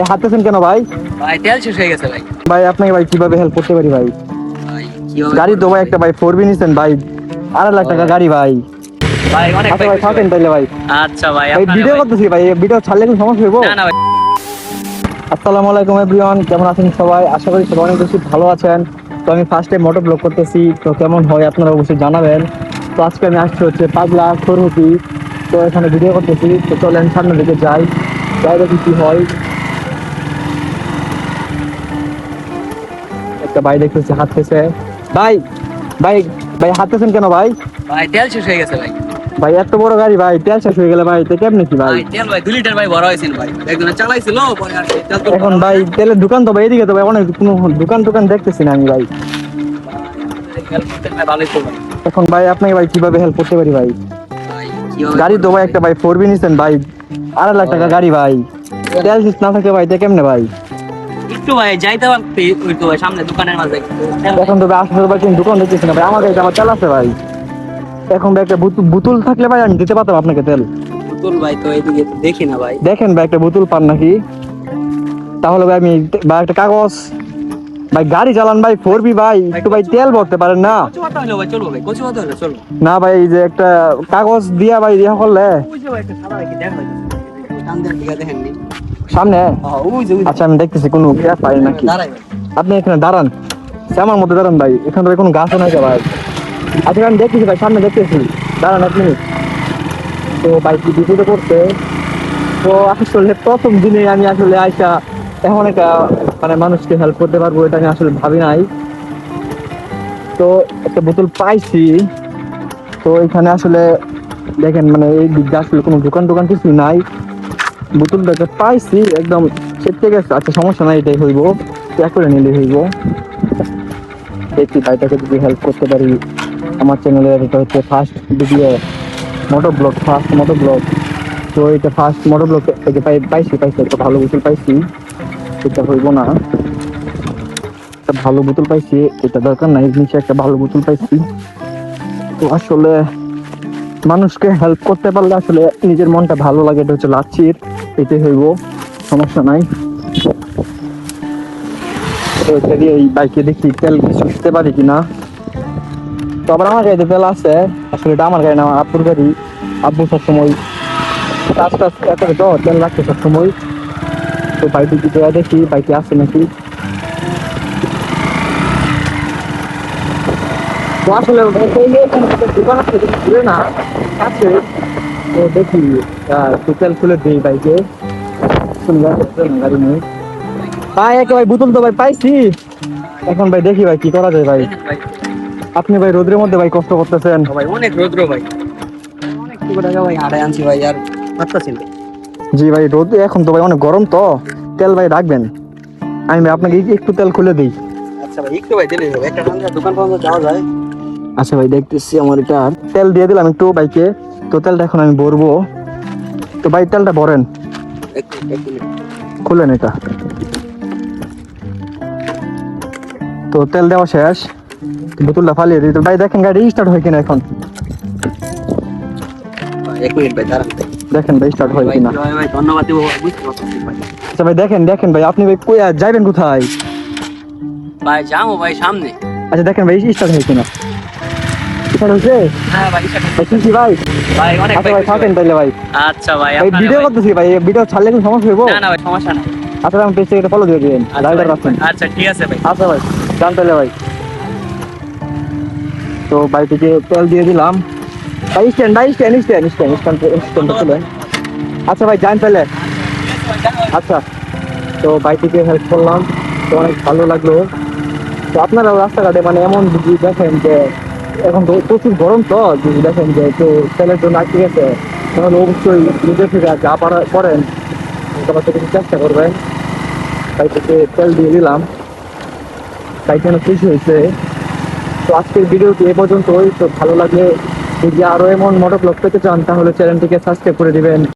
ভাই হাঁটতেছেন কেন ভাই? ভাই তেল শেষ হয়ে গেছে ভাই। ভাই আপনাকে ভাই কীভাবে হেল্প করতে পারি ভাই? গাড়ি তো ভাই একটা ভাই ফোর বি নিছেন ভাই আড়াই লাখ টাকা গাড়ি ভাই। ভাই অনেক আচ্ছা ভাই থাকেন। তাইলে ভাই। আচ্ছা ভাই ভাই ভিডিও করতেছি ভাই ভিডিও ছাড়লে কোনো সমস্যা হইব? না না ভাই। আসসালামু আলাইকুম এভরিওয়ান কেমন আছেন সবাই? আশা করি সবাই অনেক বেশি ভালো আছেন। তো আমি ফার্স্টে মোটর ব্লগ করতেছি তো কেমন হয় আপনারা অবশ্যই জানাবেন। তো আজকে আমি আসছি হচ্ছে পাগলা খরুতি তো এখানে ভিডিও করতেছি তো চলেন সামনের দিকে যাই। যাই দেখি কি হয়। একটা ভাই দেখতেছি হাঁটতেছে। ভাই ভাই ভাই হাঁটতেছেন কেন ভাই? ভাই তেল শেষ হয়ে গেছে ভাই। ভাই এত বড় গাড়ি ভাই তেল শেষ হয়ে গেলে ভাই তো কেমনি কি ভাই? তেল ভাই দুই লিটার ভাই ভরা হয়েছিল ভাই। একজনে চালাইছিল পরে আর তেল তো এখন ভাই তেলের দোকান তো ভাই এদিকে তো ভাই অনেক কোনো দোকান টোকান দেখতেছি না আমি ভাই। এখন ভাই আপনাকে ভাই কীভাবে হেল্প করতে পারি ভাই? গাড়ি তো ভাই একটা ভাই ফোর বি নিছেন ভাই আড়াই লাখ টাকা গাড়ি ভাই। তেল না থাকে ভাই তে কেমনে ভাই? একটু ভাই যাইতে পারতে ওই তো ভাই সামনে দোকানের মাঝে। এখন তো ভাই দোকান দেখতেছি না ভাই আমার তেল আছে ভাই। এখন ভাই একটা বুতুল থাকলে ভাই আমি দিতে পারতাম আপনাকে তেল। ভাই তো এদিকে দেখি না ভাই। দেখেন ভাই একটা বুতুল পান নাকি? তাহলে ভাই আমি ভাই একটা কাগজ। ভাই গাড়ি চালান ভাই ফোর বি ভাই একটু ভাই তেল ভরতে পারেন না। না ভাই যে একটা কাগজ দিয়া ভাই দিয়া করলে। দেখেননি সামনে। আচ্ছা আমি দেখতেছি কোনো পাই নাকি? আপনি এখানে দাঁড়ান। আমার মধ্যে দাঁড়ান ভাই এখানে তো কোনো গাছও নাই ভাই আচ্ছা আমি দেখতেছি ভাই সামনে দেখতেছি। দাঁড়ান এক মিনিট। তো ভাই বিপদে করতে তো আসলে প্রথম দিনে আমি আসলে আইসা এমন একটা মানে মানুষকে হেল্প করতে পারব এটা আমি আসলে ভাবি নাই। তো একটা বোতল পাইছি। তো এখানে আসলে দেখেন মানে এই দিকটা আসলে কোনো দোকান টোকান কিছু নাই। বোতলটাকে পাইছি, একদম সেটকে গেছে। আচ্ছা সমস্যা নাই, এটাই হইব। চেক করে নিলে হইব। দেখছি ভাইটাকে যদি হেল্প করতে পারি। আমার চ্যানেলের এটা হচ্ছে first video motor blog first motor blog তো এটা ফার্স্ট মোটর ব্লগ পাইছি পাইছি, একটা ভালো বোতল পাইছি। এটা হইব না। একটা ভালো বোতল পাইছি, এটা দরকার নাই। নিচে একটা ভালো বোতল পাইছি। তো আসলে মানুষকে হেল্প করতে পারলে আসলে নিজের মনটা ভালো লাগে, এটা হচ্ছে লাচ্ছির এটাই হইব, সমস্যা নাই। এই বাইকে দেখি তেল কিছু দিতে পারি কিনা। তো আবার আমার গাড়িতে তেল আছে, আসলে এটা আমার গাড়ি না, আমার আব্বুর গাড়ি। আব্বু সবসময় কাজ টাজ করে তো, তেল রাখছে সবসময়। তো বাইকে দেখি বাইকে আছে নাকি? আসলে এই যে এখানে একটা দোকান আছে ঘুরে না আছে তো দেখি তেল খুলে দিই বাইকে গাড়ি ভাই একে ভাই বোতল তো ভাই পাইছি এখন ভাই দেখি ভাই কি করা যায় ভাই আপনি ভাই রোদের মধ্যে ভাই কষ্ট করতেছেন ভাই অনেক রৌদ্র ভাই অনেক টুকু ভাই আড়াই আনছি ভাই আর পারতাছি না জি ভাই রোদ এখন তো ভাই অনেক গরম তো তেল ভাই রাখবেন আমি ভাই আপনাকে একটু তেল খুলে দিই আচ্ছা ভাই একটু ভাই হবে একটা দোকান পর্যন্ত যাওয়া যায় আচ্ছা ভাই দেখতেছি আমার এটা। তেল দিয়ে দিলাম একটু বাইকে। তো তেলটা এখন আমি ভরবো। তো ভাই তেলটা ভরেন। খুলেন এটা। তো তেল দেওয়া শেষ। বোতলটা ফালিয়ে দিই। তো ভাই দেখেন গাড়ি স্টার্ট হয় কিনা এখন। এক মিনিট ভাই দাঁড়ান। দেখেন ভাই স্টার্ট হয় কিনা। ভাই, ধন্যবাদ দিব আচ্ছা ভাই দেখেন দেখেন ভাই আপনি ভাই কই যাইবেন কোথায়? ভাই যাব ভাই সামনে। আচ্ছা দেখেন ভাই স্টার্ট হয় কিনা। স্টার্ট হয়েছে হ্যাঁ ভাই সেটা ভাই ভাই? ভাই অনেক আচ্ছা ভাই ভাই থাকেন ভাই। ভাই আচ্ছা ভাই ভাই ভিডিও করতেছি ভাই ভিডিও ছাড়লে কোনো সমস্যা হইব? না না ভাই সমস্যা নাই। আচ্ছা আমি পেজ থেকে ফলো দিয়ে দিবেন আচ্ছা রাইডার ভাই, আচ্ছা ঠিক আছে ভাই। আচ্ছা ভাই জান তাহলে ভাই। তো বাড়ি থেকে তেল দিয়ে দিলাম। ভাই স্ট্যান্ড ভাই stand stand stand stand stand খুলেন আচ্ছা ভাই জান তাহলে আচ্ছা তো থেকে হেল্প করলাম তো অনেক ভালো লাগল। তো আপনারা রাস্তাঘাটে মানে এমন দেখেন যে এখন তো প্রচুর গরম তো, যদি দেখেন যে একটু তেলের জন্য আটকে গেছে, তাহলে অবশ্যই নিজে থেকে যা পারা করেন সবার থেকে চেষ্টা করবেন। তাই থেকে তেল দিয়ে দিলাম। তাই জন্য খুশি হয়েছে। তো আজকের ভিডিওটি এ পর্যন্তই। তো ভালো লাগলে যদি আরও এমন মোটর ব্লগ পেতে চান, তাহলে চ্যানেলটিকে সাবস্ক্রাইব করে দিবেন।